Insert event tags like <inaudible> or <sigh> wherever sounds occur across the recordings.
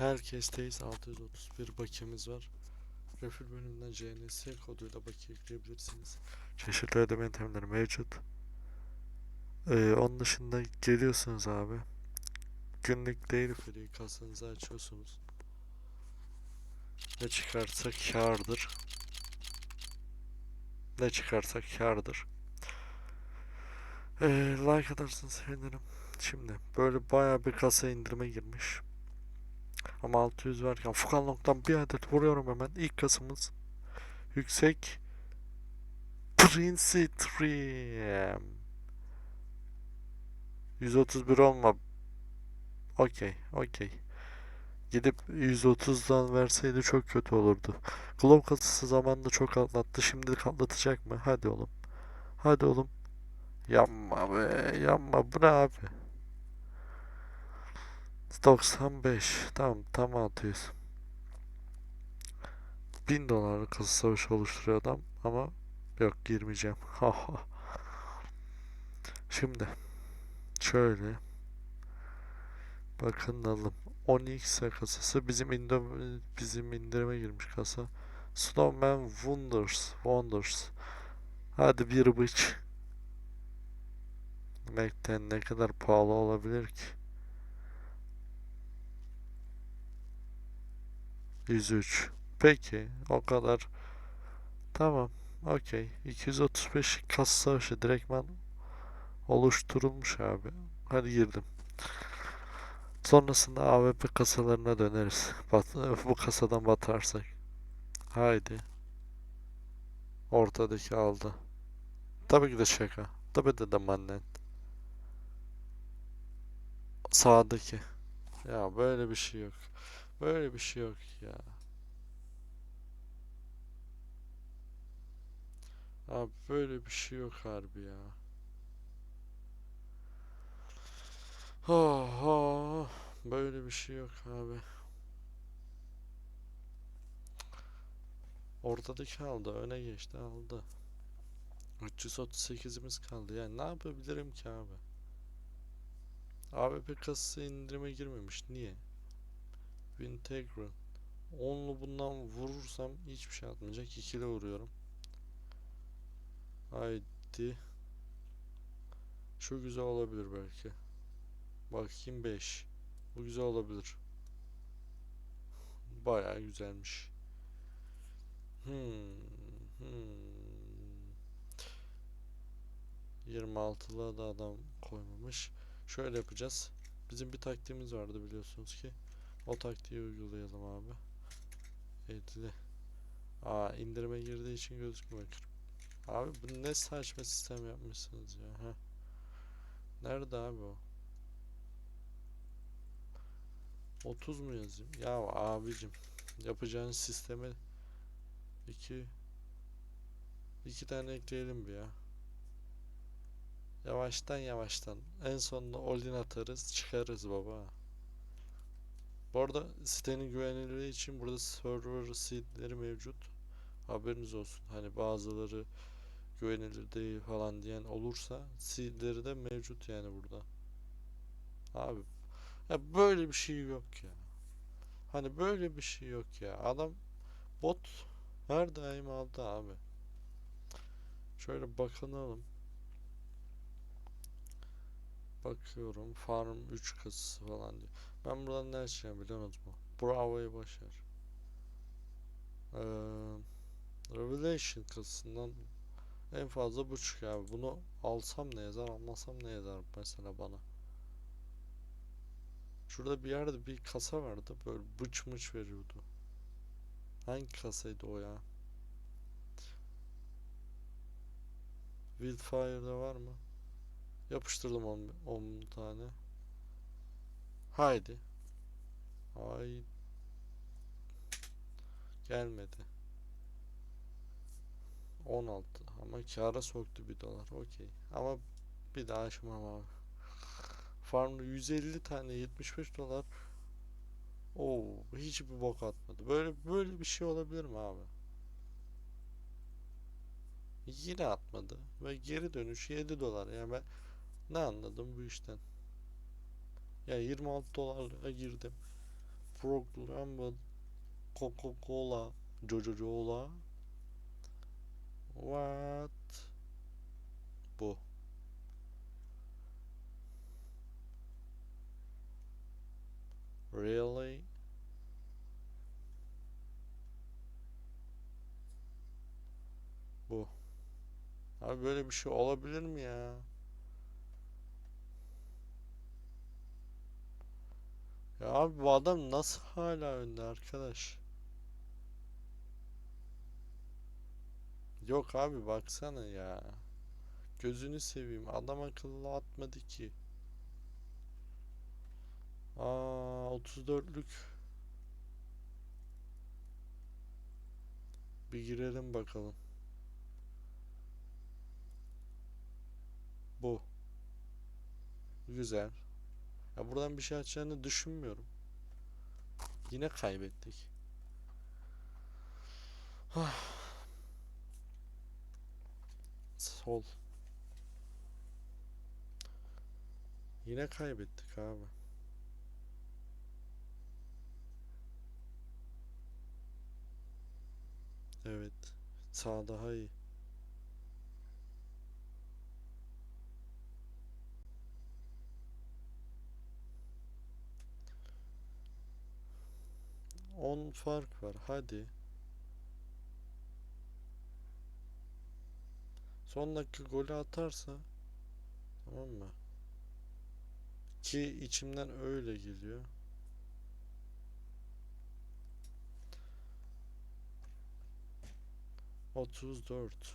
Herkesteyiz 631 bakiyemiz var. Refill bölümünden JNS koduyla bakiye ekleyebilirsiniz. Çeşitli ödeme yöntemleri mevcut. Ee, onun dışında geliyorsunuz abi. Günlük daily free kasanızı açıyorsunuz. Ne çıkarsa kârdır. Ne çıkarsa kârdır. Ee, like atarsanız sevinirim. Şimdi böyle bayağı bir kasa indirime girmiş. Ama 600 varken Fukanlong'dan bir adet vuruyorum hemen. İlk kasımız yüksek Prince Trim 131 olma Okey, okey. Gidip 130'dan verseydi çok kötü olurdu. Glow kasası zamanında çok atlattı. Şimdi atlatacak mı? Hadi oğlum. Hadi oğlum. Yapma be, yapma. Bu ne abi? 95. Tamam, tam 600. 1000 dolarlık kasa savaşı oluşturuyor adam ama yok girmeyeceğim. <laughs> Şimdi şöyle bakınalım. 10x kasası bizim indim bizim indirime girmiş kasa. Snowman Wonders Wonders. Hadi bir bıç. Mac'ten ne kadar pahalı olabilir ki? 103. Peki o kadar. Tamam. Okey. 235 kas savaşı direktman oluşturulmuş abi. Hadi girdim. Sonrasında AWP kasalarına döneriz. Bat <laughs> bu kasadan batarsak. Haydi. Ortadaki aldı. Tabii ki de şaka. Tabii de de mannen. Sağdaki. Ya böyle bir şey yok. Böyle bir şey yok ya. Abi böyle bir şey yok harbi ya. Oho, böyle bir şey yok abi. Ortadaki aldı, öne geçti aldı. 338'imiz kaldı. Yani ne yapabilirim ki abi? AWP kasası indirime girmemiş. Niye? Integral. Onlu bundan vurursam hiçbir şey atmayacak. İkili vuruyorum. Haydi. Şu güzel olabilir belki. Bakayım 5. Bu güzel olabilir. Bayağı güzelmiş. Hmm. Hmm. 26'lığa da adam koymamış. Şöyle yapacağız. Bizim bir taktiğimiz vardı biliyorsunuz ki. O taktiği uygulayalım abi. 50. Aa indirime girdiği için gözükmüyor. Abi bu ne saçma sistem yapmışsınız ya. Heh. Nerede abi o? 30 mu yazayım? Ya abicim yapacağınız sisteme iki iki tane ekleyelim bir ya. Yavaştan yavaştan. En sonunda all-in atarız çıkarız baba. Bu arada sitenin güvenilirliği için burada server seedleri mevcut. Haberiniz olsun. Hani bazıları güvenilir değil falan diyen olursa seedleri de mevcut yani burada. Abi ya böyle bir şey yok ya. Hani böyle bir şey yok ya. Adam bot her daim aldı abi. Şöyle bakınalım. Bakıyorum farm 3 kasası falan diyor. Ben buradan ne açacağım biliyor musunuz mu? Bravo'yu başar. Ee, Revelation kasasından en fazla bu çıkıyor abi. Bunu alsam ne yazar, almasam ne yazar mesela bana. Şurada bir yerde bir kasa vardı. Böyle bıç mıç veriyordu. Hangi kasaydı o ya? Wildfire'da var mı? Yapıştırdım 10 tane. Haydi. Hay. Gelmedi. 16 ama kâra soktu bir dolar. Okey. Ama bir daha açmam abi. Farmda 150 tane 75 dolar. Oo, hiçbir bok atmadı. Böyle böyle bir şey olabilir mi abi? Yine atmadı ve geri dönüş 7 dolar. Yani ben ne anladım bu işten? Ya 26 dolarla girdim. Programmed Coca-Cola Coca-Cola What? Bu. Really? Bu. Abi böyle bir şey olabilir mi ya? Ya abi bu adam nasıl hala önde arkadaş? Yok abi baksana ya. Gözünü seveyim. Adam akıllı atmadı ki. Aa 34'lük. Bir girelim bakalım. Bu. Güzel. Ya buradan bir şey açacağını düşünmüyorum. Yine kaybettik. Sol. Yine kaybettik abi. Evet. Sağ daha iyi. On fark var. Hadi. Son dakika golü atarsa tamam mı? Ki içimden öyle geliyor. Otuz dört.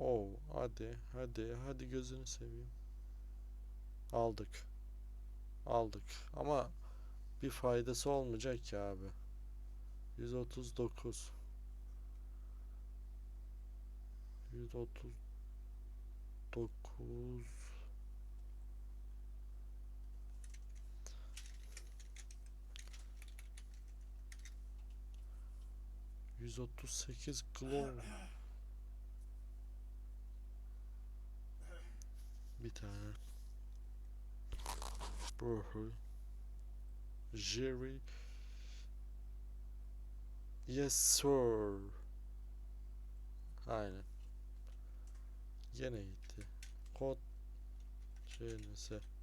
Oo, hadi, hadi, hadi gözünü seveyim. Aldık. Aldık. Ama bir faydası olmayacak ki abi. 139. 139 138 glow bir tane Burhu Jerry Yes sir Aynen Gene gitti. Kod CNS.